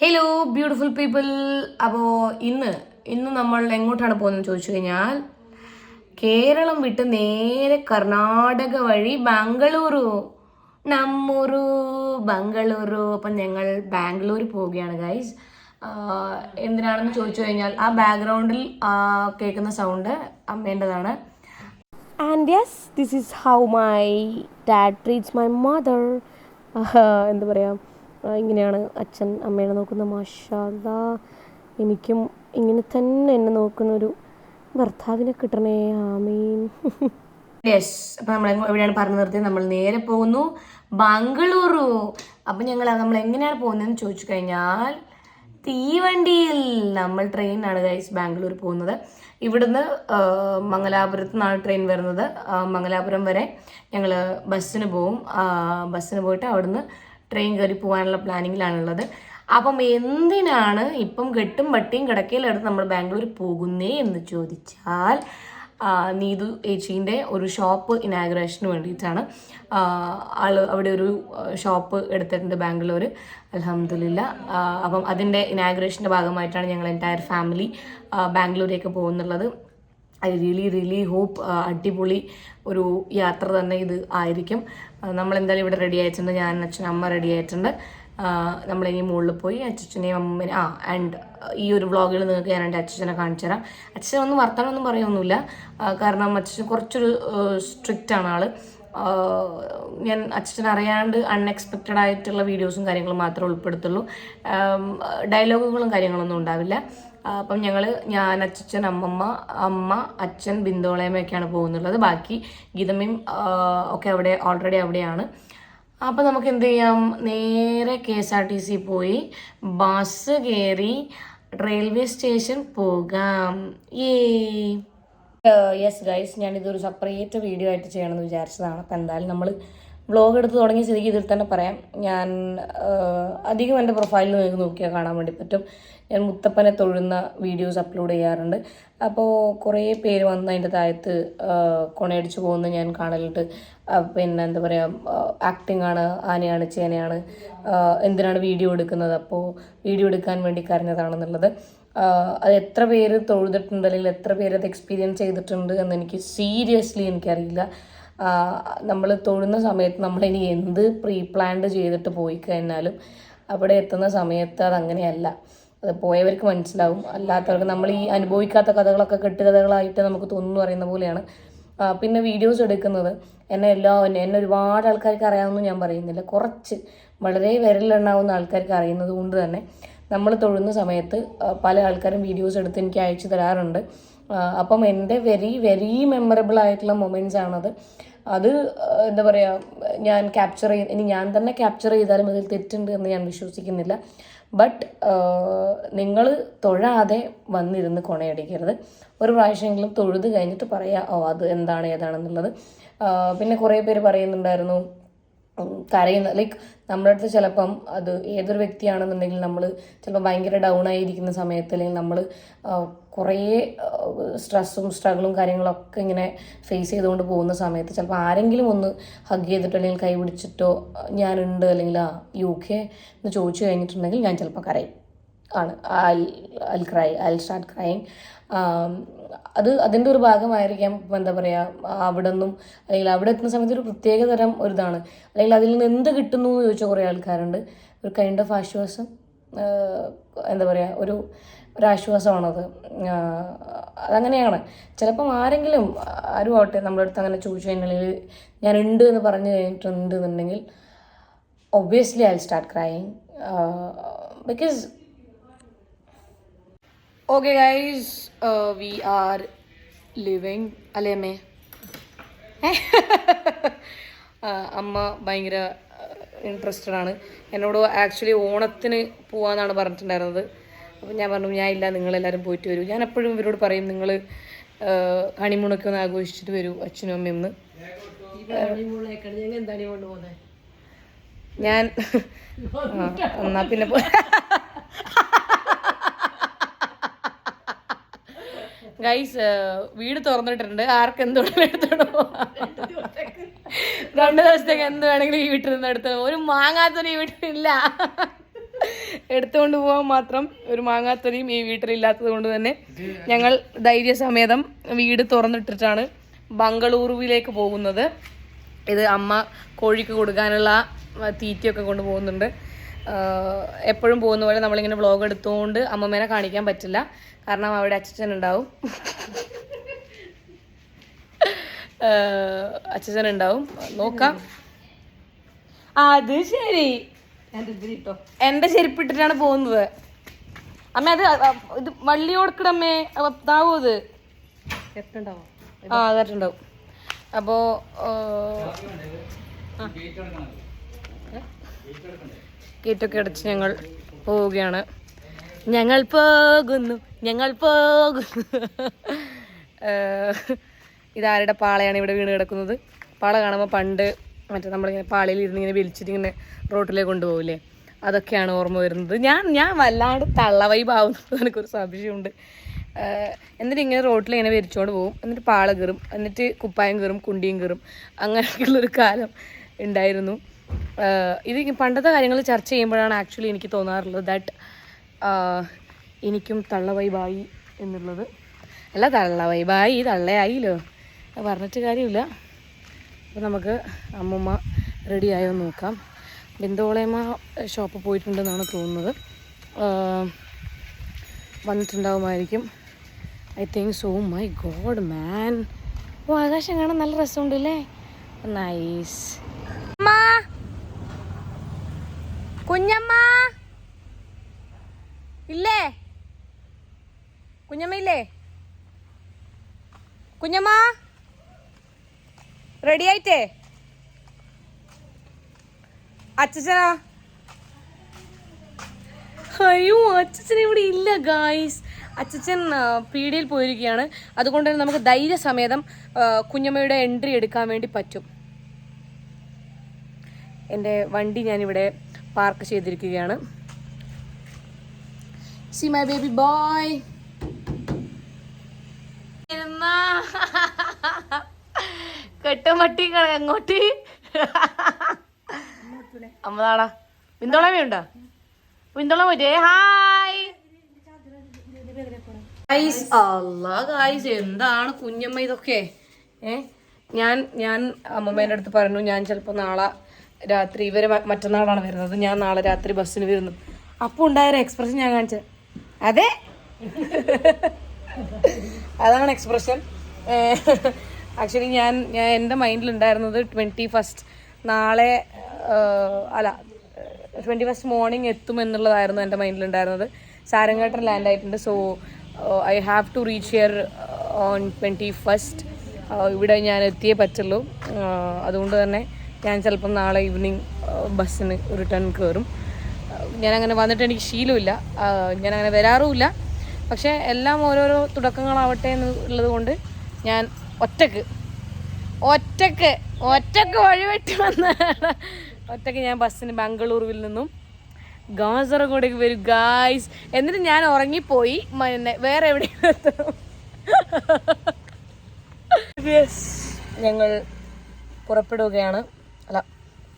Hello beautiful people അപ്പോൾ ഇന്ന് ഇന്ന് നമ്മൾ എങ്ങോട്ടാണ് പോകുന്നത് ചോദിച്ചു കഴിഞ്ഞാൽ കേരളം വിട്ട് നേരെ കർണാടക വഴി ബാംഗ്ലൂരു. നമ്മൂരു ബംഗളൂരു അപ്പം ഞങ്ങൾ ബാംഗ്ലൂർ പോവുകയാണ് ഗൈസ് എന്തിനാണെന്ന് ചോദിച്ചു കഴിഞ്ഞാൽ ആ ബാക്ക്ഗ്രൗണ്ടിൽ കേൾക്കുന്ന sound അമ്മേന്റെതാണ്. And yes this is how my dad treats my mother എന്താ പറയുക ഇങ്ങനെയാണ് അച്ഛൻ അമ്മേനെ നോക്കുന്ന. മാഷാദ എനിക്കും ഇങ്ങനെ തന്നെ എന്നെ നോക്കുന്ന ഒരു ഭർത്താവിനെ കിട്ടണേ. ആമീൻ. യെസ് അപ്പൊ നമ്മൾ എവിടെയാണ് പറഞ്ഞു നിർത്തിയത് നമ്മൾ നേരെ പോകുന്നു. ബംഗളൂരു. അപ്പൊ ഞങ്ങൾ നമ്മൾ എങ്ങനെയാണ് പോകുന്നതെന്ന് ചോദിച്ചു കഴിഞ്ഞാൽ തീവണ്ടിയിൽ നമ്മൾ ട്രെയിനാണ് ഗൈസ് ബാംഗ്ലൂർ പോകുന്നത്. ഇവിടുന്ന് മംഗലാപുരത്ത് നിന്നാണ് ട്രെയിൻ വരുന്നത്. മംഗലാപുരം വരെ ഞങ്ങൾ ബസ്സിന് പോവും. ബസ്സിന് പോയിട്ട് അവിടുന്ന് ട്രെയിൻ കയറി പോകാനുള്ള പ്ലാനിങ്ങിലാണുള്ളത്. അപ്പം എന്തിനാണ് ഇപ്പം കെട്ടും പട്ടിയും കിടക്കയിലെടുത്ത് നമ്മൾ ബാംഗ്ലൂർ പോകുന്നേ എന്ന് ചോദിച്ചാൽ നീതു ഏച്ചീന്റെ ഒരു ഷോപ്പ് ഇനാഗ്രേഷന് വേണ്ടിയിട്ടാണ്. ആൾ അവിടെ ഒരു ഷോപ്പ് എടുത്തിട്ടുണ്ട് ബാംഗ്ലൂർ അലഹമില്ല അപ്പം അതിന്റെ ഇനാഗ്രേഷന്റെ ഭാഗമായിട്ടാണ് ഞങ്ങൾ എന്റയർ ഫാമിലി ബാംഗ്ലൂരേക്ക് പോകുന്നുള്ളത്. ഐ റിയലി റിയലി ഹോപ്പ് അടിപൊളി ഒരു യാത്ര തന്നെ ഇത് ആയിരിക്കും. നമ്മളെന്തായാലും ഇവിടെ റെഡി ആയിട്ടുണ്ട്. ഞാൻ അച്ഛൻ അമ്മ റെഡി ആയിട്ടുണ്ട്. നമ്മളിനി മുകളിൽ പോയി അച്ഛനെയും അമ്മേനെ ആ ആൻഡ് ഈ ഒരു വ്ളോഗിൽ നിങ്ങൾക്ക് ഞാൻ എന്റെ അച്ഛനെ കാണിച്ചു തരാം. അച്ഛൻ ഒന്നും വർത്തമാനമൊന്നും പറയൊന്നുമില്ല. കാരണം അച്ഛൻ കുറച്ചൊരു സ്ട്രിക്റ്റ് ആണ് ആൾ. ആ, ഞാൻ അച്ഛൻ അറിയാണ്ട് അൺഎക്സ്പെക്റ്റഡ് ആയിട്ടുള്ള വീഡിയോസും കാര്യങ്ങളും മാത്രമേ ഉൾപ്പെടുത്തുള്ളൂ. ഡയലോഗുകളും കാര്യങ്ങളൊന്നും ഉണ്ടാവില്ല. അപ്പം ഞങ്ങൾ ഞാൻ അച്ഛൻ അമ്മമ്മ അമ്മ അച്ഛൻ ബിന്ദോളയമ്മയൊക്കെയാണ് പോകുന്നുള്ളത്. ബാക്കി ഗീതമ്മയും ഒക്കെ അവിടെ ഓൾറെഡി അവിടെയാണ്. അപ്പം നമുക്ക് എന്ത് ചെയ്യാം? നേരെ K S R T C പോയി ബസ് കയറി റെയിൽവേ സ്റ്റേഷൻ പോകാം. ഏ യെസ് ഗൈസ് ഞാനിതൊരു സെപ്പറേറ്റ് വീഡിയോ ആയിട്ട് ചെയ്യണമെന്ന് വിചാരിച്ചതാണ്. അപ്പം എന്തായാലും നമ്മൾ വ്ളോഗ് എടുത്ത് തുടങ്ങിയ സ്ഥിതിക്ക് ഇതിൽ തന്നെ പറയാം. ഞാൻ അധികം എന്റെ പ്രൊഫൈലിൽ നിങ്ങൾക്ക് നോക്കിയാൽ കാണാൻ വേണ്ടി പറ്റും. ഞാൻ മുത്തപ്പനെ തൊഴുന്ന വീഡിയോസ് അപ്ലോഡ് ചെയ്യാറുണ്ട്. അപ്പോൾ കുറേ പേര് വന്ന് അതിന്റെ താഴത്ത് കൊണയടിച്ചു പോകുന്ന ഞാൻ കാണലുണ്ട്. പിന്നെ എന്താ പറയുക ആക്ടിങ് ആണ് ആനയാണ് ചേനയാണ് എന്തിനാണ് വീഡിയോ എടുക്കുന്നത്? അപ്പോൾ വീഡിയോ എടുക്കാൻ വേണ്ടി കരഞ്ഞതാണെന്നുള്ളത്. അത് എത്ര പേര് തൊഴുതിട്ടുണ്ട് അല്ലെങ്കിൽ എത്ര പേര് അത് എക്സ്പീരിയൻസ് ചെയ്തിട്ടുണ്ട് എന്ന് എനിക്ക് സീരിയസ്ലി എനിക്കറിയില്ല നമ്മൾ തൊഴുന്ന സമയത്ത് നമ്മൾ ഇനി എന്ത് പ്രീ പ്ലാൻഡ് ചെയ്തിട്ട് പോയി കഴിഞ്ഞാലും അവിടെ എത്തുന്ന സമയത്ത് അതങ്ങനെയല്ല. അത് പോയവർക്ക് മനസ്സിലാവും. അല്ലാത്തവർക്ക് നമ്മൾ ഈ അനുഭവിക്കാത്ത കഥകളൊക്കെ കെട്ടുകഥകളായിട്ട് നമുക്ക് തോന്നുന്നു പറയുന്ന പോലെയാണ്. പിന്നെ വീഡിയോസ് എടുക്കുന്നത്. എന്നെ എല്ലാ എന്നെ ഒരുപാട് ആൾക്കാർക്ക് അറിയാമെന്ന് ഞാൻ പറയുന്നില്ല. കുറച്ച് വളരെ വിരലെണ്ണാവുന്ന ആൾക്കാർക്ക് അറിയുന്നത് കൊണ്ട് തന്നെ നമ്മൾ തൊഴുന്ന സമയത്ത് പല ആൾക്കാരും വീഡിയോസ് എടുത്ത് എനിക്ക് അയച്ചു തരാറുണ്ട്. അപ്പം എന്റെ വെരി വെരി മെമ്മറബിൾ ആയിട്ടുള്ള മൊമെന്റ്സ് ആണത്. അത് എന്താ പറയുക ഞാൻ ക്യാപ്ചർ ചെയ്ത് ഇനി ഞാൻ തന്നെ ക്യാപ്ചർ ചെയ്താലും അതിൽ തെറ്റുണ്ട് എന്ന് ഞാൻ വിശ്വസിക്കുന്നില്ല. ബട്ട് നിങ്ങൾ തൊഴാതെ വന്നിരുന്ന് കൊണയടിക്കരുത്. ഒരു പ്രാവശ്യമെങ്കിലും തൊഴുത് കഴിഞ്ഞിട്ട് പറയാം ഓ അത് എന്താണ് ഏതാണെന്നുള്ളത്. പിന്നെ കുറേ പേര് പറയുന്നുണ്ടായിരുന്നു കരയുന്ന ലൈക്ക് നമ്മുടെ അടുത്ത് ചിലപ്പം അത് ഏതൊരു വ്യക്തിയാണെന്നുണ്ടെങ്കിൽ നമ്മൾ ചിലപ്പോൾ ഭയങ്കര ഡൗൺ ആയിരിക്കുന്ന സമയത്ത് അല്ലെങ്കിൽ നമ്മൾ കുറേ സ്ട്രെസ്സും സ്ട്രഗിളും കാര്യങ്ങളൊക്കെ ഇങ്ങനെ ഫേസ് ചെയ്തുകൊണ്ട് പോകുന്ന സമയത്ത് ചിലപ്പോൾ ആരെങ്കിലും ഒന്ന് ഹഗ് ചെയ്തിട്ടോ അല്ലെങ്കിൽ കൈ പിടിച്ചിട്ടോ ഞാനുണ്ട് അല്ലെങ്കിൽ ആ യു കെ എന്ന് ചോദിച്ചു കഴിഞ്ഞിട്ടുണ്ടെങ്കിൽ ഞാൻ ചിലപ്പോൾ കരയും. ആണ്. I cry I start crying അത് അതിന്റെ ഒരു ഭാഗമായിരിക്കാം. എന്താ പറയുക അവിടെ നിന്നും അല്ലെങ്കിൽ അവിടെ എത്തുന്ന സമയത്ത് ഒരു പ്രത്യേക തരം ഒരു ഇതാണ്. അല്ലെങ്കിൽ അതിൽ നിന്ന് എന്ത് കിട്ടുന്നു എന്ന് ചോദിച്ച കുറേ ആൾക്കാരുണ്ട്. ഒരു കൈൻഡ് ഓഫ് ആശ്വാസം എന്താ പറയുക ഒരു ഒരു ആശ്വാസമാണത് ആഹ് അതങ്ങനെയാണ്. ചിലപ്പം ആരെങ്കിലും ആരും ആവട്ടെ നമ്മുടെ അടുത്ത് അങ്ങനെ ചോദിച്ചു കഴിഞ്ഞാൽ ഞാനുണ്ട് എന്ന് പറഞ്ഞു കഴിഞ്ഞിട്ടുണ്ട് എന്നുണ്ടെങ്കിൽ obviously I start crying because okay guys we are living അല്ലേ അമ്മേ? അമ്മ ഭയങ്കര ഇൻട്രസ്റ്റഡ് ആണ്. എന്നോട് ആക്ച്വലി ഓണത്തിന് പോവാന്നാണ് പറഞ്ഞിട്ടുണ്ടായിരുന്നത്. അപ്പം ഞാൻ പറഞ്ഞു ഞാൻ ഇല്ല നിങ്ങളെല്ലാവരും പോയിട്ട് വരൂ. ഞാൻ എപ്പോഴും ഇവരോട് പറയും നിങ്ങൾ ഹണിമൂണൊക്കെ ഒന്ന് ആഘോഷിച്ചിട്ട് വരൂ അച്ഛനും അമ്മയും ഒന്ന്. ഞാൻ എന്നാ പിന്നെ പോ- ഗൈസ് വീട് തുറന്നിട്ടുണ്ട് ആർക്ക് എന്ത് വേണമെങ്കിലും എടുത്തോണ്ട് രണ്ട് ദിവസത്തേക്ക് എന്ത് വേണമെങ്കിലും ഈ വീട്ടിൽ നിന്ന് എടുത്തോ ഒരു മാങ്ങാത്തൊരു ഈ വീട്ടിലില്ല. എടുത്തുകൊണ്ട് പോകാൻ മാത്രം ഒരു മാങ്ങാത്തൊലിയും ഈ വീട്ടിലില്ലാത്തത് കൊണ്ട് തന്നെ ഞങ്ങൾ ധൈര്യസമേതം വീട് തുറന്നിട്ടിട്ടാണ് ബംഗളൂരുവിലേക്ക് പോകുന്നത്. ഇത് അമ്മ കോഴിക്ക് കൊടുക്കാനുള്ള തീറ്റയൊക്കെ കൊണ്ട് പോകുന്നുണ്ട്. എപ്പോഴും പോകുന്ന പോലെ നമ്മളിങ്ങനെ വ്ളോഗ് എടുത്തുകൊണ്ട് അമ്മമ്മേനെ കാണിക്കാൻ പറ്റില്ല. കാരണം അവിടെ അച്ഛൻ ഉണ്ടാവും അച്ഛൻ ഉണ്ടാവും നോക്കാം അത് ശരി. എന്റെ ചെരുപ്പിട്ടിട്ടാണ് പോകുന്നത്. അമ്മ അത് ഇത് വള്ളി കൊടുക്കണമ്മേ താവോ അത് ആ അതായിട്ടുണ്ടാവും അപ്പോ ഗേറ്റൊക്കെ അടച്ച് ഞങ്ങൾ പോവുകയാണ്. ഞങ്ങൾ പോകുന്നു ഞങ്ങൾ പോകുന്നു. ഇതാരുടെ പാളയാണ് ഇവിടെ വീണ് കിടക്കുന്നത്. പാള കാണുമ്പോൾ പണ്ട് മറ്റേ നമ്മളിങ്ങനെ പാളിയിൽ ഇരുന്ന് ഇങ്ങനെ വലിച്ചിട്ട് ഇങ്ങനെ റോട്ടിലേക്ക് കൊണ്ടുപോകില്ലേ അതൊക്കെയാണ് ഓർമ്മ വരുന്നത്. ഞാൻ ഞാൻ വല്ലാണ്ട് തള്ളവൈബാവുന്നത് എനിക്കൊരു സംശയമുണ്ട്. എന്നിട്ട് ഇങ്ങനെ റോട്ടിൽ ഇങ്ങനെ വരിച്ചോണ്ട് പോകും എന്നിട്ട് പാള കയറും. എന്നിട്ട് കുപ്പായം കയറും കുണ്ടിയും കയറും. അങ്ങനെയൊക്കെയുള്ളൊരു കാലം ഉണ്ടായിരുന്നു. ഇത് പണ്ടത്തെ കാര്യങ്ങൾ ചർച്ച ചെയ്യുമ്പോഴാണ് ആക്ച്വലി എനിക്ക് തോന്നാറുള്ളത് ദാറ്റ് എനിക്കും തള്ളവൈബായി എന്നുള്ളത്. അല്ല തള്ളവൈബായി തള്ളയായില്ലോ. പറഞ്ഞിട്ട് കാര്യമില്ല. അപ്പോൾ നമുക്ക് അമ്മുമ്മ റെഡിയായോ നോക്കാം. ബിന്ദോളയമ്മ ഷോപ്പ് പോയിട്ടുണ്ടെന്നാണ് തോന്നുന്നത്. വന്നിട്ടുണ്ടാവുമായിരിക്കും. I think so my god man oh ആകാശം കാണാൻ നല്ല രസമുണ്ടല്ലേ? നൈസ് അമ്മ! കുഞ്ഞമ്മ! ഇല്ലേ? കുഞ്ഞമ്മ ഇല്ലേ? കുഞ്ഞമ്മ? റെഡി ആയിട്ടേ അച്ഛനാ അയ്യോ അച്ഛൻ ഇവിടെ ഇല്ല ഗായ്സ് അച്ഛൻ പീടിയിൽ പോയിരിക്കുകയാണ്. അതുകൊണ്ട് തന്നെ നമുക്ക് ധൈര്യസമേതം കുഞ്ഞമ്മയുടെ എൻട്രി എടുക്കാൻ വേണ്ടി പറ്റും. എന്റെ വണ്ടി ഞാനിവിടെ പാർക്ക് ചെയ്തിരിക്കുകയാണ്. സി മൈ ബേബി ബോയ് കെട്ടുമട്ടി അങ്ങോട്ട്. അമ്മതാടാ. ബിന്ദോളമയുണ്ടോ ബിന്ദോള പോയിട്ടേ. ഹായ്. ഗൈസ് അല്ലാ ഗൈസ് എന്താണ് കുഞ്ഞമ്മ ഇതൊക്കെ? ഏ? ഞാൻ ഞാൻ അമ്മമ്മേന്റെ അടുത്ത് പറഞ്ഞു ഞാൻ ചിലപ്പോൾ നാളെ രാത്രി ഇവർ മറ്റന്നാളാണ് വരുന്നത്. ഞാൻ നാളെ രാത്രി ബസ്സിന് വരുന്നു. അപ്പോൾ ഉണ്ടായൊരു എക്സ്പ്രഷൻ ഞാൻ കാണിച്ചത് അതെ? അതാണ് എക്സ്പ്രഷൻ ആക്ച്വലി ഞാൻ ഞാൻ എന്റെ മൈൻഡിലുണ്ടായിരുന്നത് ട്വന്റി ഫസ്റ്റ് നാളെ അല്ല ട്വന്റി ഫസ്റ്റ് മോർണിംഗ് എത്തും എന്നുള്ളതായിരുന്നു എന്റെ മൈൻഡിലുണ്ടായിരുന്നത്. സാരംഘട്ടൻ ലാൻഡ് ആയിട്ടുണ്ട്. So I have to reach here on twenty first ഇവിടെ ഞാൻ എത്തിയേ പറ്റുള്ളൂ. അതുകൊണ്ട് തന്നെ ഞാൻ ചിലപ്പം നാളെ ഈവനിങ് ബസ്സിന് റിട്ടേൺ കയറും. ഞാനങ്ങനെ വന്നിട്ട് എനിക്ക് ശീലമില്ല. ഞാനങ്ങനെ വരാറുമില്ല. പക്ഷേ എല്ലാം ഓരോരോ തുടക്കങ്ങളാവട്ടെ എന്നുള്ളത് കൊണ്ട് ഞാൻ ഒറ്റയ്ക്ക്. ഒറ്റയ്ക്ക്. ഒറ്റയ്ക്ക് വഴിവെട്ടി വന്ന ഒറ്റയ്ക്ക് ഞാൻ ബസ്സിന് ബാംഗ്ലൂരുവിൽ നിന്നും ഗാസർഗോഡേക്ക് വരും ഗായ്സ് എന്നിട്ട് ഞാൻ ഉറങ്ങിപ്പോയി വേറെ എത്തണം ഞങ്ങൾ പുറപ്പെടുകയാണ്. അല്ല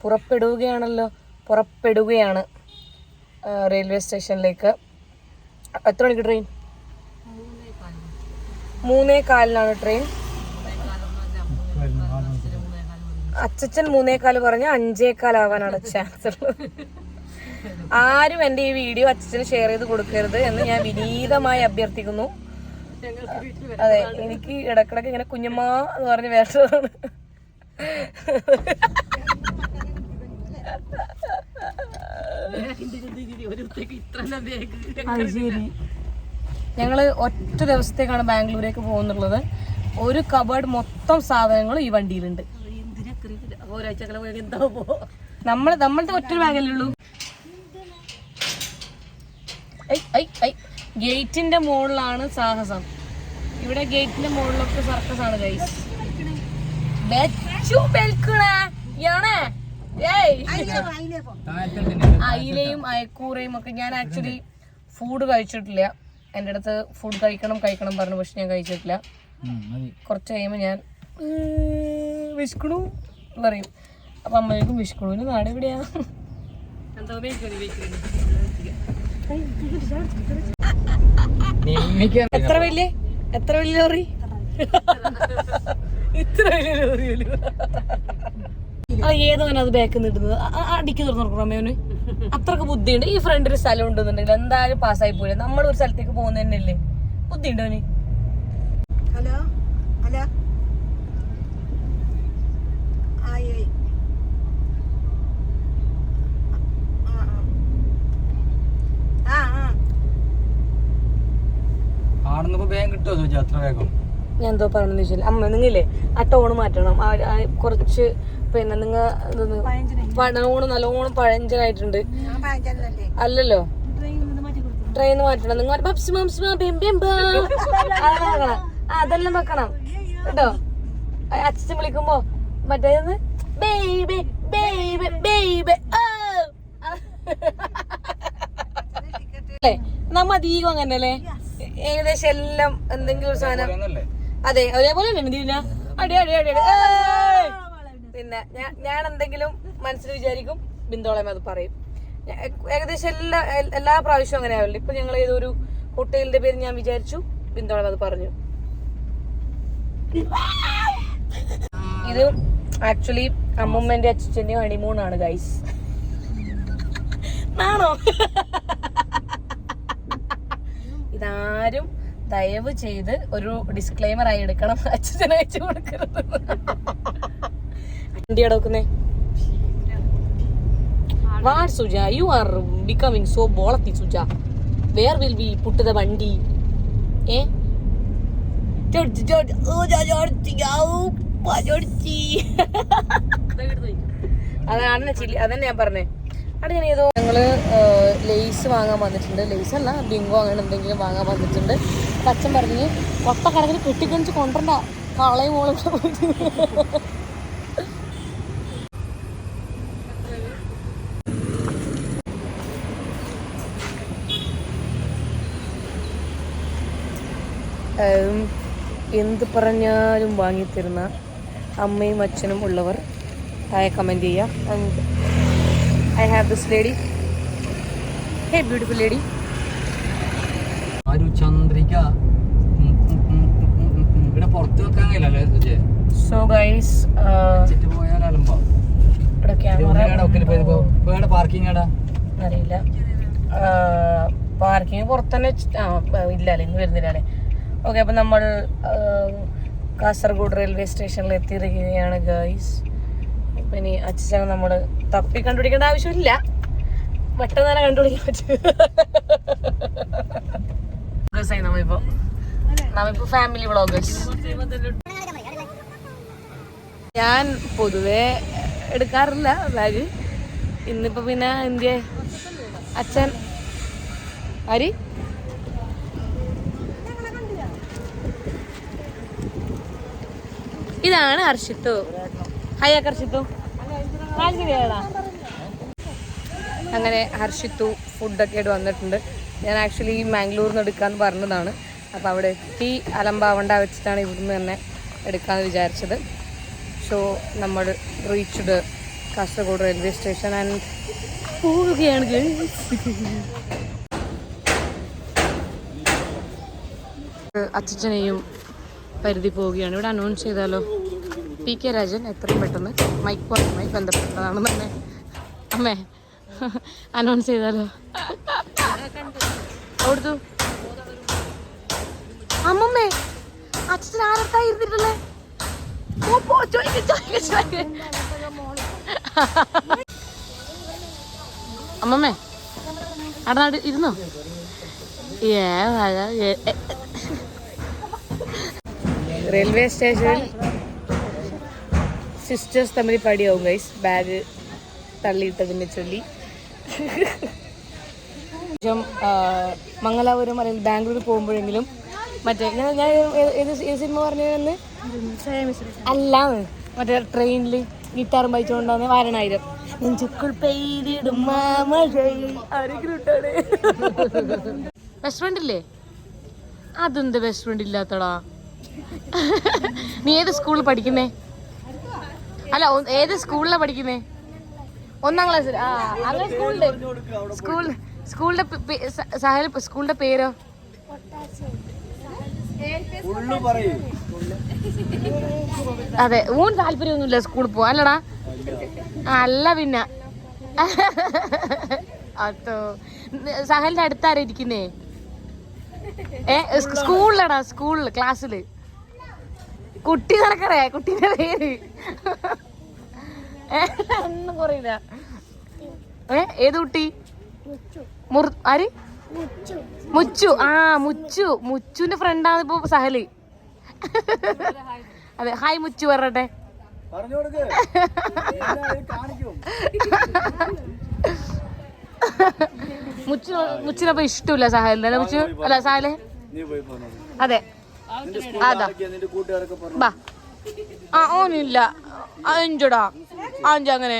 പുറപ്പെടുകയാണല്ലോ. പുറപ്പെടുകയാണ് റെയിൽവേ സ്റ്റേഷനിലേക്ക് എത്ര മണിക്ക് ട്രെയിൻ മൂന്നേ കാലിനാണ് ട്രെയിൻ അച്ചച്ചൻ മൂന്നേക്കാൽ പറഞ്ഞ അഞ്ചേക്കാലാവാനാണ് ചാൻസ് ഉള്ളത്. ആരും എന്റെ ഈ വീഡിയോ അച്ഛന് ഷെയർ ചെയ്ത് കൊടുക്കരുത് എന്ന് ഞാൻ വിനീതമായി അഭ്യർത്ഥിക്കുന്നു. അതെ എനിക്ക് ഇടക്കിടക്ക് ഇങ്ങനെ കുഞ്ഞമ്മ എന്ന് പറഞ്ഞ് വേണ്ടതാണ് ശരി. ഞങ്ങൾ ഒറ്റ ദിവസത്തേക്കാണ് ബാംഗ്ലൂരേക്ക് പോകുന്നുള്ളത്. ഒരു കബേർഡ് മൊത്തം സാധനങ്ങളും ഈ വണ്ടിയിലുണ്ട്. നമ്മൾ നമ്മളത്തെ ഒറ്റൊരു ബാഗല്ലേ ഉള്ളൂ. ഐ, ഐ, ഐ. ഗേറ്റിന്റെ മുകളിലാണ് സാഹസം. ഇവിടെ ഗേറ്റിന്റെ മുകളിലൊക്കെ സർക്കസ് ആണ് ഗൈസ് അയിലയും അയക്കൂറയും ഒക്കെ ഞാൻ ആക്ച്വലി ഫുഡ് കഴിച്ചിട്ടില്ല. എന്റെ അടുത്ത് ഫുഡ് കഴിക്കണം കഴിക്കണം പറഞ്ഞു പക്ഷെ ഞാൻ കഴിച്ചിട്ടില്ല. കുറച്ച് കഴിയുമ്പോൾ ഞാൻ "ഉം, വിശക്കണു. എന്ന് പറയും അപ്പൊ അമ്മയ്ക്കും വിശക്കണുവിന് നാട് എവിടെയാ? എത്ര വലിയ? എത്ര വലിയ ലോറി? ഇത്ര വലിയ ലോറി ആ ഏതാണ് അത് ബാക്കിൽ നിന്ന് ഇടുന്നത്? ആ, ആ, അടിക്ക് തുറന്നു അമ്മയോന്? അത്രയ്ക്ക് ബുദ്ധിയുണ്ട്. ഈ ഫ്രണ്ട് ഒരു സ്ഥലം ഉണ്ടെന്നുണ്ടെങ്കിൽ എന്തായാലും പാസ്സായി പോലെ നമ്മൾ ഒരു സ്ഥലത്തേക്ക് പോകുന്നതന്നെ അല്ലേ ബുദ്ധിയുണ്ടോ അവന്? ഹലോ? ഹലോ ആയി ആയി ആ ആ വേഗം ചോദിച്ചാ അത്ര വേഗം? ഞാൻ എന്തോ പറയണെന്ന് വെച്ചാൽ അമ്മ നിങ്ങളില്ലേ? ആ ടോണ് മാറ്റണം. ആ- ആ കുറച്ച് പിന്നെ നിങ്ങൾ ടോണ് നല്ലോണം പഴഞ്ചനായിട്ടുണ്ട്. അല്ലല്ലോ. ട്രെയിൻ മാറ്റണം. നിങ്ങൾ ബബ്സ് ബബ്സ് ബാ ബിം വെക്കണം. അതെല്ലാം വെക്കണം. കേട്ടോ? അച്ഛൻ വിളിക്കുമ്പോ മറ്റേന്ന് ബേബി ബേബി ബേബി അല്ലേ? നമ്മ അധികം അങ്ങനല്ലേ? ഏകദേശം എല്ലാം എന്തെങ്കിലും ഒരു സാധനം. അതെ ഒരേപോലെ തന്നെ അടി അടി അടി അടി. പിന്നെ ഞാൻ ഞാൻ എന്തെങ്കിലും മനസ്സിൽ വിചാരിക്കും ബിന്ദോളമ്മ അത് പറയും. ഏകദേശം എല്ലാ എല്ലാ പ്രാവശ്യവും അങ്ങനെ ആവില്ല ഇപ്പൊ ഞങ്ങൾ ഏതൊരു ഹോട്ടലിന്റെ പേര് ഞാൻ വിചാരിച്ചു ബിന്ദോളമ്മ അത് പറഞ്ഞു. ഇത് ആക്ച്വലി അമ്മൂമ്മന്റെ അച്ഛന്റെ ആണ് ഗൈസ് ആണോ ഇതാരും ദയവ് ചെയ്ത് ഒരു ഡിസ്ക്ലൈമർ ആയി എടുക്കണം. അച്ഛനെ അയച്ചു കൊടുക്കരുത്. വണ്ടി അടക്കുന്നേ what Suja? You are becoming so ബോളത്തി Suja. Where will be put the vandi? ഏ. അതാണ് ചില്ലി അതന്നെ ഞാൻ പറഞ്ഞേ. ഞാൻ ഏതോ ഞങ്ങൾ ലേസ് വാങ്ങാൻ വന്നിട്ടുണ്ട്. ലേസ് അല്ല ബിങ്കോ അങ്ങനെ എന്തെങ്കിലും വാങ്ങാൻ വന്നിട്ടുണ്ട്. അപ്പം അച്ഛൻ പറഞ്ഞ് കടകിൽ കെട്ടിക്കണിച്ച് കൊണ്ടണ്ട കാളയും മോളും എന്ത് പറഞ്ഞാലും വാങ്ങിത്തരുന്ന അമ്മയും അച്ഛനും ഉള്ളവർ താഴെ കമന്റ് ചെയ്യാം. And I have this lady hey beautiful lady ഒരു ചന്ദ്രിക. ഇവിടെ പുറത്ത് വെക്കാൻ കഴിയില്ലല്ലേ സോ ഗൈസ് പോയാൽ അലമ്പോ. പാർക്കിംഗ് അറിയില്ല. പാർക്കിംഗ് പുറത്തന്നെ ഇല്ല ഇന്ന് വരുന്നില്ലേ ഓക്കെ അപ്പം നമ്മൾ കാസർഗോഡ് റെയിൽവേ സ്റ്റേഷനിൽ എത്തിയിരിക്കുകയാണ് ഗൈസ് അപ്പം ഇനി അച്ഛനെ നമ്മൾ തപ്പി കണ്ടുപിടിക്കേണ്ട ആവശ്യമില്ല. പെട്ടെന്ന് തന്നെ കണ്ടുപിടിക്കാൻ പറ്റും. ദിവസമായി നമ്മളിപ്പോ നമ്മളിപ്പോ ഫാമിലി വ്ളോഗേഴ്സ് ഞാൻ പൊതുവെ എടുക്കാറില്ല ബാഗ് ഇന്നിപ്പോ പിന്നെ എന്തിയെ അച്ഛൻ. ആര്? ഇതാണ് ഹർഷിത്തു ഹായ് ശരിയാടാ അങ്ങനെ ഹർഷിത്തു ഫുഡൊക്കെ ആയിട്ട് വന്നിട്ടുണ്ട്. ഞാൻ ആക്ച്വലി മാംഗ്ലൂരിൽ നിന്ന് എടുക്കാന്ന് പറഞ്ഞതാണ്. അപ്പോൾ അവിടെ എത്തി. അലമ്പാവണ്ട വെച്ചിട്ടാണ് ഇവിടുന്ന് തന്നെ എടുക്കാമെന്ന് വിചാരിച്ചത്. സോ നമ്മൾ reached Kasaragod railway station and പോവുകയാണ്. അച്ഛനെയും പരിധി പോവുകയാണ്. ഇവിടെ അനൗൺസ് ചെയ്താലോ? പി കെ രാജൻ എത്രയും പെട്ടെന്ന് മൈക്ക് ബന്ധപ്പെട്ടതാണ് തന്നെ. അമ്മേ അനൗൺസ് ചെയ്താലോ? അമ്മേ അമ്മമ്മേ അച്ഛൻ ആരത്താ. അമ്മമ്മേ അവിടെ ഇരുന്നോ? ഏ. റെയിൽവേ സ്റ്റേഷനിൽ സിസ്റ്റേഴ്സ് തമ്മിൽ പടിയാവും ഗൈസ് ബാഗ് തള്ളിയിട്ടതിനെ ചൊല്ലി. മംഗലാപുരം അല്ലെങ്കിൽ ബാംഗ്ലൂർ പോകുമ്പോഴെങ്കിലും മറ്റേ ഞാൻ ഞാൻ ഏത് ഏത് സിനിമ പറഞ്ഞതെന്ന് അല്ല മറ്റേ ട്രെയിനിൽ ഗിറ്റാറും വായിച്ചുകൊണ്ടാന്ന് വാരണായിരം. നെഞ്ചുക്കുൾ ബെസ്റ്റ് ഫ്രണ്ട് ഇല്ലേ? അതെന്ത് ബെസ്റ്റ് ഫ്രണ്ട് ഇല്ലാത്തടാ? നീ ഏത് സ്കൂളിൽ പഠിക്കുന്നേ? അല്ല ഏത് സ്കൂളിലാണ് പഠിക്കുന്നേ? ഒന്നാം ക്ലാസ്സിൽ ആ അങ്ങനെ സ്കൂളിൽ സ്കൂൾ സ്കൂളിന്റെ സഹൽ സ്കൂളിന്റെ പേരോ? അതെ ഊൺ താല്പര്യമൊന്നുമില്ല സ്കൂളിൽ പോവാ അല്ലടാ. അല്ല പിന്നെ. അതോ സഹലിന്റെ അടുത്താരാ ഇരിക്കുന്നേ? ഏ സ്കൂളിലടാ സ്കൂളിൽ ക്ലാസ്സിൽ. കുട്ടി നടക്കറേ കുട്ടീന്റെ പേര്. ഒന്നും കുറയില്ല ഏ ഏത് കുട്ടി? ആര്? മുച്ചു. ആ മുച്ചു. മുച്ചുന്റെ ഫ്രണ്ടാണ് ഇപ്പൊ സഹൽ. അതെ ഹായ് മുച്ചു പറയട്ടെ പറഞ്ഞു കൊടുക്ക്. കാണിക്കും. മുച്ചു മുച്ചിനപ്പൊ ഇഷ്ടമില്ല സഹലിന്റെ അല്ല മുച്ചു? അല്ല സഹലേ? അതെ. അതാ. ബാ. ആ ഓനില്ല. അഞ്ചടാ. അഞ്ച് അങ്ങനെ.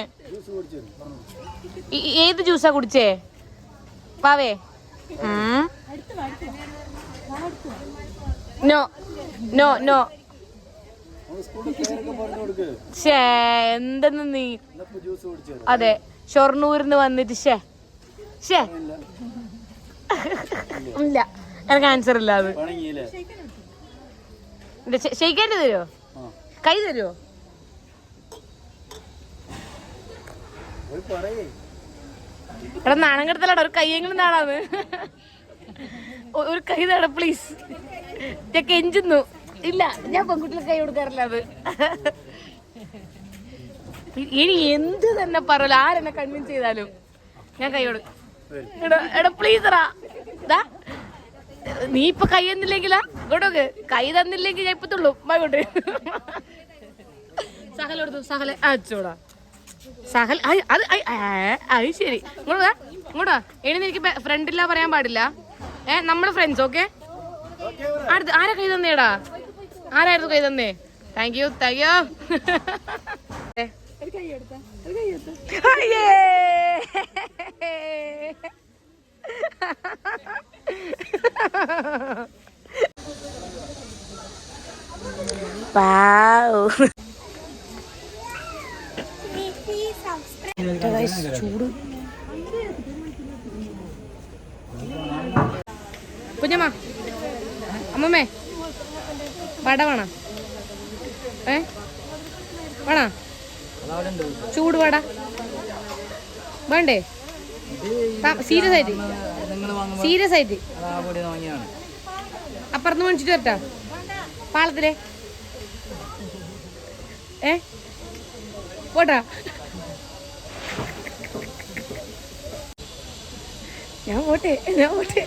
ഏത് ജ്യൂസാ കുടിച്ചേ? പാവേ. No no no. ഷേ എന്തെന്ന് നീ? അതെ ഷൊർണൂരിന്ന് വന്നിട്ട് ഷേ ഷേ ഇല്ല. എനിക്ക് ആൻസർ ഇല്ല അത്. ഷെയ്ക്കാന്റെ തരുമോ കൈ തരുമോ എടാ നാണം കെടുത്തലടാ ഒരു കൈയെങ്കിലും നാടാന്ന് ഒരു കൈ തട പ്ലീസ് ഞാൻ കെഞ്ചുന്നു ഇല്ല ഞാൻ പെൺകുട്ടികൾ കൈ കൊടുക്കാറില്ല അത്. ഇനി എന്ത് തന്നെ പറയല ആരെന്നെ കൺവിൻസ് ചെയ്താലും ഞാൻ കൈ കൊടുക്കും എടാ പ്ലീസ് എടാ. ദാ, നീ ഇപ്പൊ കൈ തന്നില്ലെങ്കിലാ? ഇങ്ങോട്ടോക്ക്. കൈ തന്നില്ലെങ്കിൽ ഞാൻ ഇപ്പത്തുള്ളൂ മൈ സഹല കൊടുത്തു സഹല അച്ചോടാ സഹൽ. അത് അത് ശരി. ഇങ്ങോട്ട് ഇങ്ങോട്ട് ഇനി എനിക്ക് ഫ്രണ്ടില്ല പറയാൻ പാടില്ല. ഏ നമ്മൾ ഫ്രണ്ട്സ് ഓക്കെ അടുത്ത് ആരാ കൈ തന്നേടാ? ആരായിരുന്നു കൈ തന്നേ? Thank you thank you Wow. ചൂട് കുഞ്ഞമ്മ അമ്മമ്മേ വട വേണ ഏ വേണ അതവിടെ ഉണ്ട് ചൂട് വട വേണ്ടേ സീരിയസ് ആയിട്ട്. നിങ്ങൾ വാങ്ങുമ്പോൾ സീരിയസ് ആയിട്ട്. അപ്പുറത്ത് മേടിച്ചിട്ട് വരട്ടാ. പാളത്തിലെ. ഏ? പോട്ടാ. ഞാൻ പോട്ടെ ഞാൻ പോട്ടെ.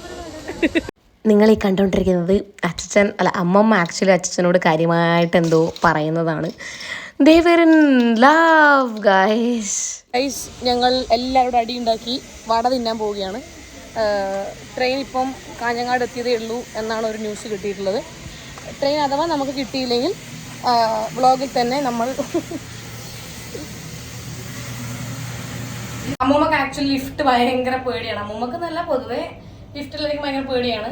നിങ്ങൾ ഈ കണ്ടുകൊണ്ടിരിക്കുന്നത് അച്ഛൻ അല്ല അമ്മമ്മ ആക്ച്വലി അച്ഛനോട് കാര്യമായിട്ട് എന്തോ പറയുന്നതാണ്. ദേവരൻ ലവ് ഗൈസ് ഗൈസ് ഞങ്ങൾ എല്ലാവരുടെ അടി ഉണ്ടാക്കി വട തിന്നാൻ പോവുകയാണ്. ട്രെയിൻ ഇപ്പം കാഞ്ഞങ്ങാട് എത്തിയതേ ഉള്ളൂ എന്നാണ് ഒരു ന്യൂസ് കിട്ടിയിട്ടുള്ളത്. ട്രെയിൻ അഥവാ നമുക്ക് കിട്ടിയില്ലെങ്കിൽ വ്ളോഗിൽ തന്നെ നമ്മൾ അമ്മൂമ്മക്ക് ആക്ച്വലി ലിഫ്റ്റ് ഭയങ്കര പേടിയാണ്. അമ്മൂമ്മക്ക് നല്ല പൊതുവെ ലിഫ്റ്റിലേക്ക് ഭയങ്കര പേടിയാണ്.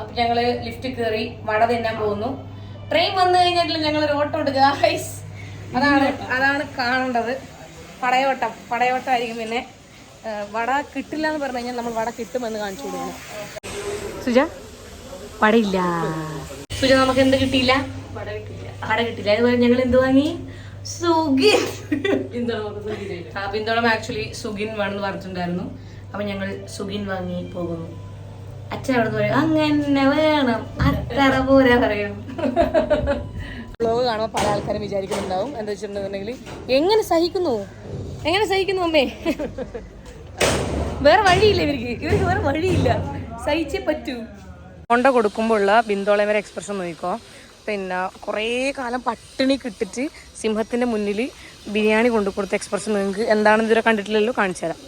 അപ്പൊ ഞങ്ങൾ ലിഫ്റ്റ് കയറി വട തിന്നാൻ പോകുന്നു. ട്രെയിൻ വന്നു കഴിഞ്ഞിട്ട് ഞങ്ങൾ ഒരു ഓട്ടം എടുക്കുക ഗൈസ് അതാണ് അതാണ് കാണേണ്ടത്. പടയോട്ടം പടയോട്ടമായിരിക്കും പിന്നെ. ആ, വട കിട്ടില്ല എന്ന് പറഞ്ഞു കഴിഞ്ഞാൽ നമ്മൾ വട കിട്ടുമെന്ന് കാണിച്ചു കൊടുക്കുന്നു. സുജ വടയില്ല. സുജ നമുക്ക് എന്ത് കിട്ടിയില്ല? വട കിട്ടില്ല വട കിട്ടില്ല അതുപോലെ ഞങ്ങൾ എന്ത് വാങ്ങി? സുഗിൻ. പിന്തോളം ആക്ച്വലി സുഗിൻ വേണമെന്ന് പറഞ്ഞിട്ടുണ്ടായിരുന്നു. അപ്പൊ ഞങ്ങൾ സുഗിൻ വാങ്ങി പോകുന്നു. അച്ഛൻ അവിടെ പറയും അങ്ങനെ വേണം. അത്ര പോരാ പറയും. വ്ലോഗ് കാണുമ്പോൾ പല ആൾക്കാരും വിചാരിക്കുന്നുണ്ടാവും. എന്താ വെച്ചിട്ടുണ്ടെന്നുണ്ടെങ്കിൽ എങ്ങനെ സഹിക്കുന്നു? എങ്ങനെ സഹിക്കുന്നു അമ്മേ? വേറെ വഴിയില്ല ഇവർക്ക്. ഇവർക്ക് വേറെ വഴിയില്ല. സഹിച്ചേ പറ്റൂ. കൊണ്ട കൊടുക്കുമ്പോൾ ഉള്ള വരെ എക്സ്പ്രഷൻ നോക്കിക്കോ. പിന്നെ കുറേ കാലം പട്ടിണി കിട്ടിട്ട് സിംഹത്തിന്റെ മുന്നിൽ ബിരിയാണി കൊണ്ടു കൊടുത്ത എക്സ്പ്രഷൻ നിങ്ങൾക്ക് എന്താണെന്ന് ഇതുവരെ കണ്ടിട്ടില്ലല്ലോ കാണിച്ചു തരാം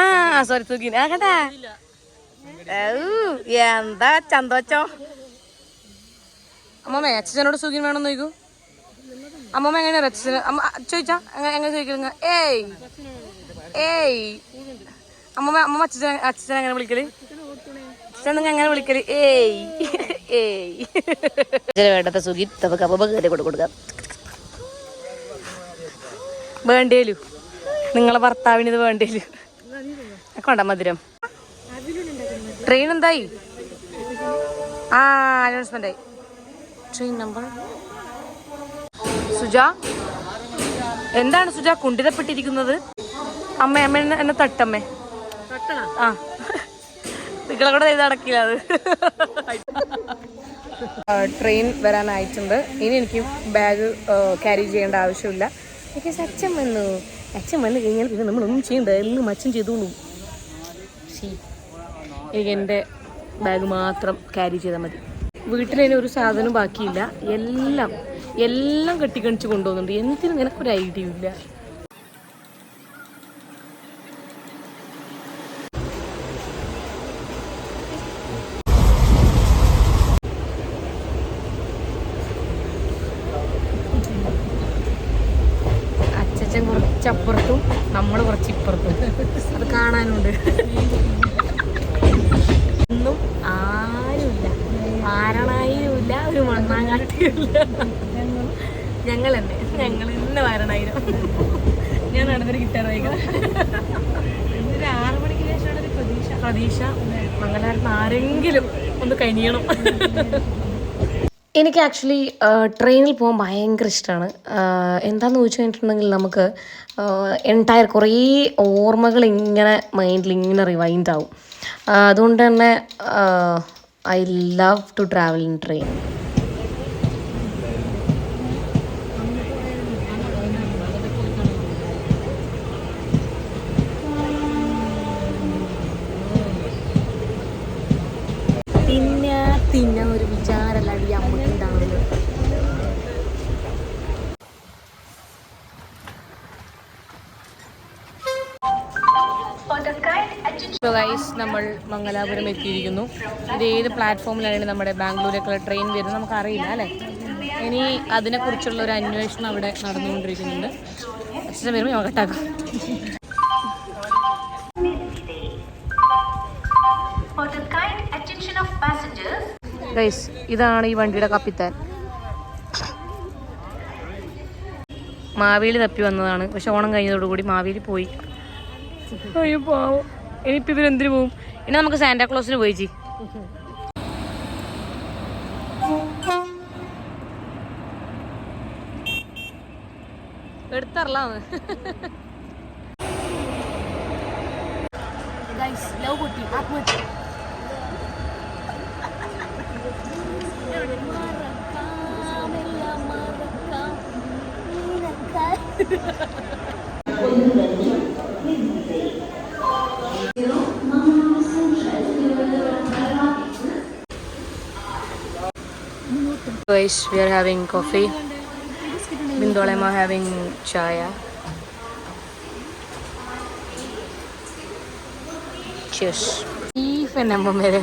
ആ സോറി സുഖിൻ ആ കേട്ടാ എന്താ ചന്തോച്ചോ അമ്മമ്മേ അച്ഛനോട് സുഖിൻ വേണമെന്ന് ചോദിക്കൂ. അമ്മമ്മ എങ്ങനെയാ അച്ഛന്? അമ്മ ചോദിച്ചാ എങ്ങനെ ചോദിക്കുന്ന ഏയ് ഏയ്. അമ്മമ്മ അമ്മമ്മ അച്ഛൻ അച്ഛൻ എങ്ങനെ വിളിക്കൽ? അച്ഛൻ നിങ്ങൾ എങ്ങനെ വിളിക്കൽ? ഏയ് ഏയ്. വേണ്ടത്തെ സുഖി നമുക്ക് അമ്മമ്മ കയറി കൊടുക്കാം. വേണ്ടേലു നിങ്ങളെ ഭർത്താവിന് ഇത് വേണ്ടേലു കൊണ്ട മധുരം? ട്രെയിൻ എന്തായി? ആ അനൗൺസ്മെന്റ് ആയി. ട്രെയിൻ നമ്പർ സുജ എന്താണ് സുജ കുണ്ടിതപ്പെട്ടിരിക്കുന്നത് അമ്മ അമ്മ എന്നെ- തട്ടമ്മേ. ആ. നിങ്ങളെ കൂടെ ചെയ്ത് അടക്കില്ല അത്. ട്രെയിൻ വരാനായിട്ടുണ്ട്. ഇനി എനിക്ക് ബാഗ് ക്യാരി ചെയ്യേണ്ട ആവശ്യമില്ല. എനിക്ക് അച്ഛൻ വന്നു. അച്ഛൻ വന്നു കഴിഞ്ഞാൽ പിന്നെ നമ്മളൊന്നും ചെയ്യണ്ട. എല്ലാം അച്ഛൻ ചെയ്തോളൂ. ശീ എനിക്ക് എന്റെ ബാഗ് മാത്രം ക്യാരി ചെയ്താൽ മതി. വീട്ടിലതിന് ഒരു സാധനം ബാക്കിയില്ല. എല്ലാം എല്ലാം കെട്ടിക്കണിച്ച് കൊണ്ടുപോകുന്നുണ്ട്. എന്തിനും നിനക്കൊരു ഐഡിയ ഇല്ല അച്ഛൻ കുറച്ചപ്പുറത്തും നമ്മൾ കുറച്ച് ഇപ്പുറത്തും അത് കാണാനുണ്ട് ഒന്നും ആരുമില്ല ആരണായിരമില്ല ഒരു മണ്ണാങ്കാട്ടിയുമില്ല ഞങ്ങൾ തന്നെ ഞങ്ങൾ ഇന്ന് ഞാൻ നടന്നൊരു ഗിറ്റാർ വായിക്കണം ഒരു ആറു മണിക്ക് ശേഷമാണ് ഒരു പ്രതീക്ഷ. പ്രതീക്ഷ. മംഗലാരത്ത് ആരെങ്കിലും ഒന്ന് കനിയണം. എനിക്ക് ആക്ച്വലി ട്രെയിനിൽ പോകാൻ ഭയങ്കര ഇഷ്ടമാണ് എന്താന്ന് ചോദിച്ചു കഴിഞ്ഞിട്ടുണ്ടെങ്കിൽ നമുക്ക് എന്റയർ കുറേ ഓർമ്മകൾ ഇങ്ങനെ മൈൻഡിൽ ഇങ്ങനെ റിവൈൻഡ് ആവും. അതുകൊണ്ട് തന്നെ I love to travel in train guys നമ്മൾ മംഗലാപുരം എത്തിയിരിക്കുന്നു. ഇത് ഏത് പ്ലാറ്റ്ഫോമിലാണ് നമ്മുടെ ബാംഗ്ലൂരേക്കുള്ള ട്രെയിൻ വരുന്നത് നമുക്ക് അറിയില്ല അല്ലേ? ഇനി അതിനെക്കുറിച്ചുള്ള ഒരു അന്വേഷണം അവിടെ നടന്നുകൊണ്ടിരിക്കുന്നുണ്ട്. അച്ഛൻ വരുമ്പോൾ ഞാൻ കട്ടാക്കും. ഗൈസ് ഇതാണ് ഈ വണ്ടിയുടെ കപ്പിത്താൻ. മാവേലി തപ്പി വന്നതാണ്. പക്ഷെ ഓണം കഴിഞ്ഞതോടുകൂടി മാവേലി പോയി. അയ്യോ പാവം. ഇനിയിപ്പോൾ ഇവരെന്തിനു പോവും? ഇനി നമുക്ക് സാന്റാക്ലോസിന് പോയി ജി. എടുത്തറലാന്ന്. ലവ് പൊട്ടി ആത്മഹത്യ Guys, we are having coffee. Bindolema having chaya. Cheers. Beef തന്നെ അമ്മ മേലെ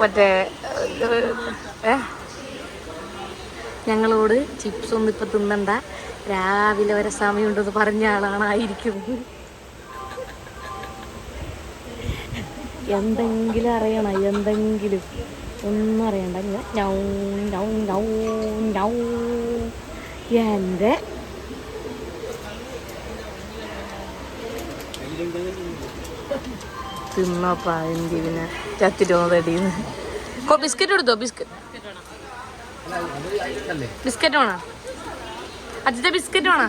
മറ്റേ ഞങ്ങളോട് ചിപ്സ് ഒന്നും ഇപ്പം തിന്നണ്ട രാവിലെ വരെ സമയമുണ്ടെന്ന് പറഞ്ഞ ആളാണ് ആയിരിക്കും എന്തെങ്കിലും അറിയണം എന്തെങ്കിലും ഒന്നും അറിയണ്ട. ഇങ്ങനെ ഞൗ ഞൗ എന്റെ തിന്നപ്പാ എന്തി പിന്നെ ചത്തിട്ടോ തടിന്ന് ബിസ്ക്കറ്റ് എടുത്തോ? ബിസ്ക്കറ്റ് ബിസ്ക്കറ്റ് വേണോ? അജിത്തെ ബിസ്ക്കറ്റ് വേണോ?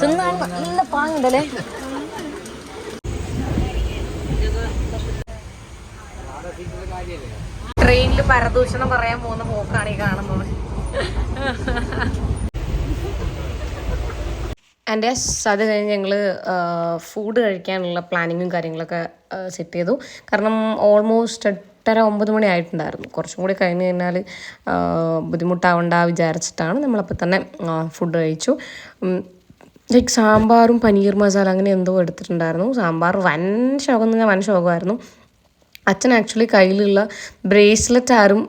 തിന്നാ നല്ല പാങ്ങുണ്ടല്ലേ ട്രെയിനിൽ പരദൂഷണം പറയാൻ പോകുന്ന പോക്കാണ് ഈ കാണുന്നത്. യെസ് അത് കഴിഞ്ഞ് ഞങ്ങൾ ഫുഡ് കഴിക്കാനുള്ള പ്ലാനിങ്ങും കാര്യങ്ങളൊക്കെ സെറ്റ് ചെയ്തു. കാരണം ഓൾമോസ്റ്റ് എട്ടര ഒമ്പത് മണി ആയിട്ടുണ്ടായിരുന്നു. കുറച്ചും കൂടി കഴിഞ്ഞ് കഴിഞ്ഞാൽ ബുദ്ധിമുട്ടാവണ്ട വിചാരിച്ചിട്ടാണ് നമ്മളപ്പോൾ തന്നെ ഫുഡ് കഴിച്ചു. ലൈക്ക് സാമ്പാറും പനീർ മസാല അങ്ങനെ എന്തോ എടുത്തിട്ടുണ്ടായിരുന്നു. സാമ്പാർ വൻ ശോകം എന്ന് പറഞ്ഞാൽ വൻ ശോകമായിരുന്നു. അച്ഛൻ ആക്ച്വലി കയ്യിലുള്ള ബ്രേസ്ലെറ്റ് ആരും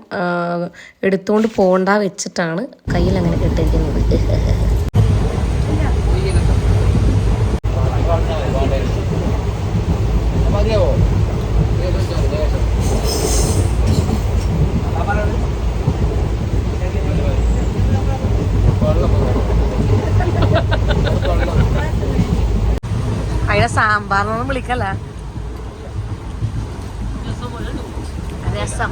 എടുത്തുകൊണ്ട് പോകണ്ട വെച്ചിട്ടാണ് കയ്യിൽ അങ്ങനെ കിട്ടിയിരിക്കുന്നത് അമ്മയുടെ സാമ്പാറിനൊന്നും വിളിക്കല്ല. രസം.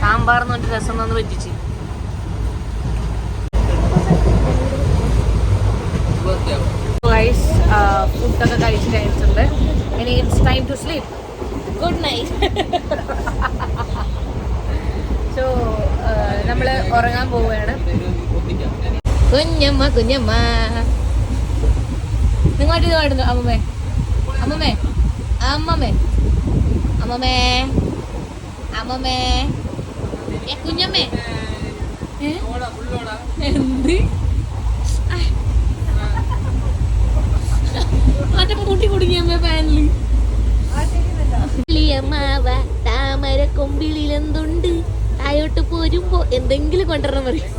സാമ്പാർ എന്ന് പറഞ്ഞിട്ട് രസം തന്നു പറ്റിച്ച്. ഫുഡൊക്കെ കഴിച്ച് കഴിച്ചിട്ടുണ്ട്. ഇനി it's time to sleep good night so നമ്മൾ ഉറങ്ങാൻ പോവുകയാണ്. കുഞ്ഞമ്മ കുഞ്ഞമ്മ. നിങ്ങോട്ട് ഇത് പാടുന്നു? അമ്മമ്മേ. അമ്മമ്മേ. അമ്മമ്മേ. അമ്മമ്മേ. അമ്മമ്മേ. കുഞ്ഞമ്മേ? എന്ത്? മറ്റേ മുട്ടി കുടുങ്ങിയമ്മേ പാനിൽ അമ്മാവ താമര കൊമ്പിളിൽ എന്തുണ്ട് തായോട്ട് പോരുമ്പോ എന്തെങ്കിലും കൊണ്ടുവരണം പറയും.